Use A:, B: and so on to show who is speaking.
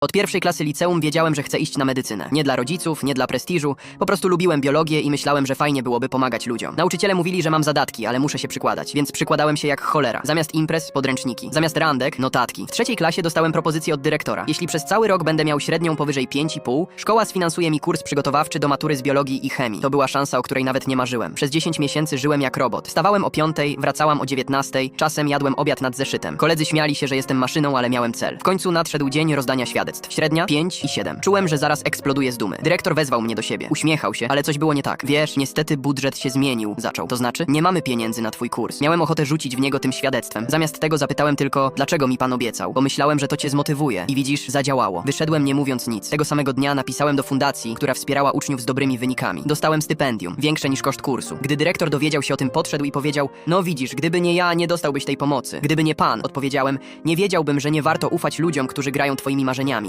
A: Od pierwszej klasy liceum wiedziałem, że chcę iść na medycynę. Nie dla rodziców, nie dla prestiżu, po prostu lubiłem biologię i myślałem, że fajnie byłoby pomagać ludziom. Nauczyciele mówili, że mam zadatki, ale muszę się przykładać, więc przykładałem się jak cholera. Zamiast imprez, podręczniki. Zamiast randek, notatki. W trzeciej klasie dostałem propozycję od dyrektora. Jeśli przez cały rok będę miał średnią powyżej 5,5, szkoła sfinansuje mi kurs przygotowawczy do matury z biologii i chemii. To była szansa, o której nawet nie marzyłem. Przez 10 miesięcy żyłem jak robot. Wstawałem o 5, wracałam o 19, czasem jadłem obiad nad zeszytem. Koledzy śmiali się, że jestem maszyną, ale miałem cel. W końcu nadszedł dzień rozdania. Średnia 5 i 7. Czułem, że zaraz eksploduję z dumy. Dyrektor wezwał mnie do siebie. Uśmiechał się, ale coś było nie tak. Wiesz, niestety budżet się zmienił, zaczął. To znaczy, nie mamy pieniędzy na twój kurs. Miałem ochotę rzucić w niego tym świadectwem. Zamiast tego zapytałem tylko, dlaczego mi pan obiecał, bo myślałem, że to cię zmotywuje. I widzisz, zadziałało. Wyszedłem nie mówiąc nic. Tego samego dnia napisałem do fundacji, która wspierała uczniów z dobrymi wynikami. Dostałem stypendium, większe niż koszt kursu. Gdy dyrektor dowiedział się o tym, podszedł i powiedział: No widzisz, gdyby nie ja, nie dostałbyś tej pomocy. Gdyby nie pan, odpowiedziałem, nie wiedziałbym, że nie warto ufać ludziom, którzy grają twoimi marzeniami.